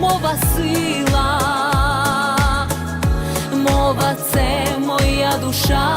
Мова сила, мова це моя душа,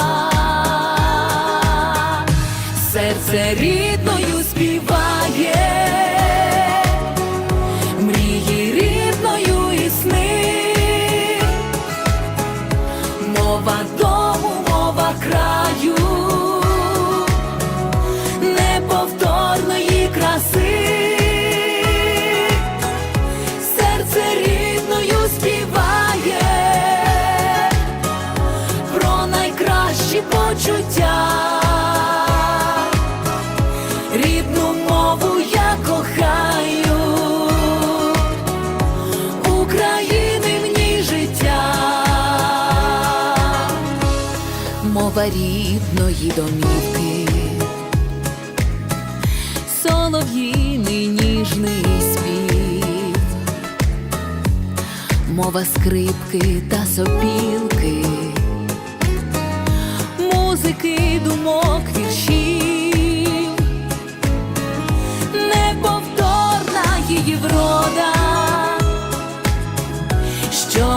почуття, рідну мову я кохаю, України в життя, мова рідної домівки. Солов'їний ніжний спів, мова скрипки та сопілки,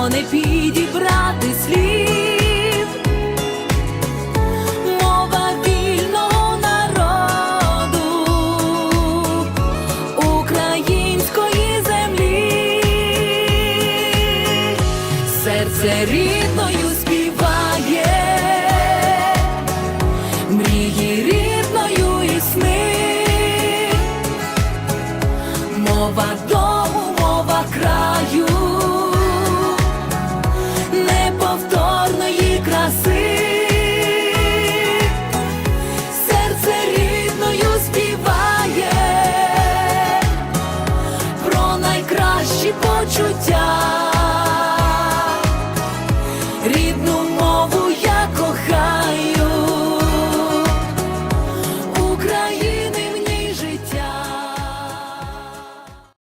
не підібрати слів. Мова вільного народу української землі, серце рідною співає,